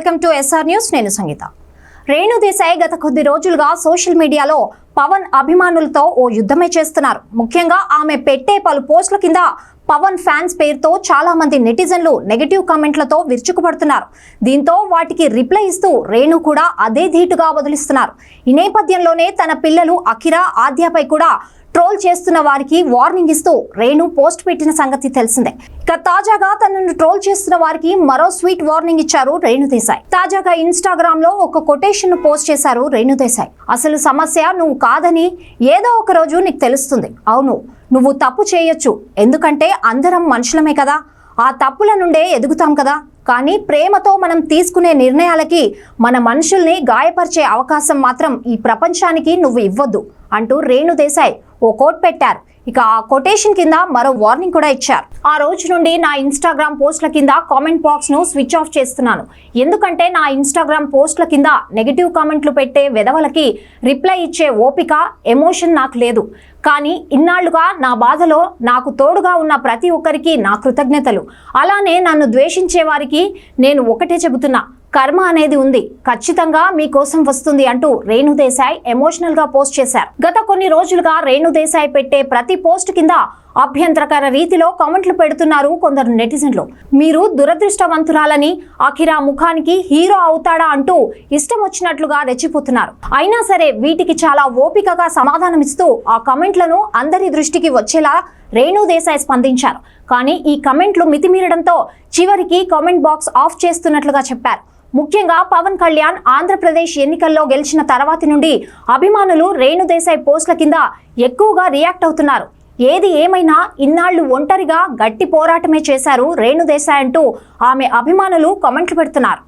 Welcome to SR news. నేను సంగీత. రేణు దేశాయ్ గత కొద్ది రోజులుగా సోషల్ మీడియాలో పవన్ అభిమానులతో ఓ యుద్ధమే చేస్తున్నారు. ముఖ్యంగా ఆమె పెట్టే పలు పోస్టుల కింద పవన్ ఫ్యాన్స్ పేరుతో చాలా మంది నెటిజన్లు నెగటివ్ కామెంట్లతో విరుచుకుపడుతున్నారు. దీంతో వాటికి రిప్లై ఇస్తూ రేణు కూడా అదే ధీటుగా వదిలిస్తున్నారు. ఈ నేపథ్యంలోనే తన పిల్లలు అఖిరా ఆద్యాపై కూడా ట్రోల్ చేస్తున్న వారికి వార్నింగ్ ఇస్తూ రేణు పోస్ట్ పెట్టిన సంగతి తెలిసిందే. ఇక తాజాగా తనను ట్రోల్ చేస్తున్న వారికి మరో స్వీట్ వార్నింగ్ ఇచ్చారు రేణు దేశాయ్. తాజాగా ఇన్స్టాగ్రామ్లో ఒక కొటేషన్ పోస్ట్ చేశారు రేణు దేశాయ్. అసలు సమస్య నువ్వు కాదని ఏదో ఒక రోజు నీకు తెలుస్తుంది. అవును నువ్వు తప్పు చేయొచ్చు. ఎందుకంటే అందరం మనుషులమే కదా. ఆ తప్పుల నుండే ఎదుగుతాం కదా. కానీ ప్రేమతో మనం తీసుకునే నిర్ణయాలకి మన మనుషుల్ని గాయపరిచే అవకాశం మాత్రం ఈ ప్రపంచానికి నువ్వు ఇవ్వద్దు అంటూ రేణు దేశాయ్ ఓ కోట్ పెట్టారు. ఇక ఆ కొటేషన్ కింద మరో వార్నింగ్ కూడా ఇచ్చారు. ఆ రోజు నుండి నా ఇన్స్టాగ్రామ్ పోస్ట్ల కింద కామెంట్ బాక్స్ను స్విచ్ ఆఫ్ చేస్తున్నాను. ఎందుకంటే నా ఇన్స్టాగ్రామ్ పోస్ట్ల కింద నెగిటివ్ కామెంట్లు పెట్టే వెధవలకి రిప్లై ఇచ్చే ఓపిక ఎమోషన్ నాకు లేదు. కానీ ఇన్నాళ్ళుగా నా బాధలో నాకు తోడుగా ఉన్న ప్రతి ఒక్కరికి నా కృతజ్ఞతలు. అలానే నన్ను ద్వేషించే వారికి నేను ఒకటే చెబుతున్నా. కర్మ అనేది ఉంది. ఖచ్చితంగా మీకోసం వస్తుంది అంటూ రేణుదేశాయ్ ఎమోషనల్గా పోస్ట్ చేశారు. గత కొన్ని రోజులుగా రేణుదేశాయ్ పెట్టే ప్రతి పోస్ట్ కింద అభ్యంతరకర రీతిలో కామెంట్లు పెడుతున్నారు కొందరు నెటిజన్లు. మీరు దురదృష్టవంతురాలని అఖిరా ముఖానికి హీరో అవుతాడా అంటూ ఇష్టం వచ్చినట్లుగా రెచ్చిపోతున్నారు. అయినా సరే వీటికి చాలా ఓపికగా సమాధానమిస్తూ ఆ కమెంట్లను అందరి దృష్టికి వచ్చేలా రేణు దేశాయ్ స్పందించారు. కానీ ఈ కమెంట్లు మితిమీరడంతో చివరికి కామెంట్ బాక్స్ ఆఫ్ చేస్తున్నట్లుగా చెప్పారు. ముఖ్యంగా పవన్ కళ్యాణ్ ఆంధ్రప్రదేశ్ ఎన్నికల్లో గెలిచిన తర్వాతి నుండి అభిమానులు రేణు దేశాయ్ పోస్టుల కింద ఎక్కువగా రియాక్ట్ అవుతున్నారు. ఏది ఏమైనా ఇన్నాళ్ళు ఒంటరిగా గట్టి పోరాటమే చేశారు రేణుదేశాయ్ అంటూ ఆమె అభిమానులు కామెంట్లు పెడుతున్నారు.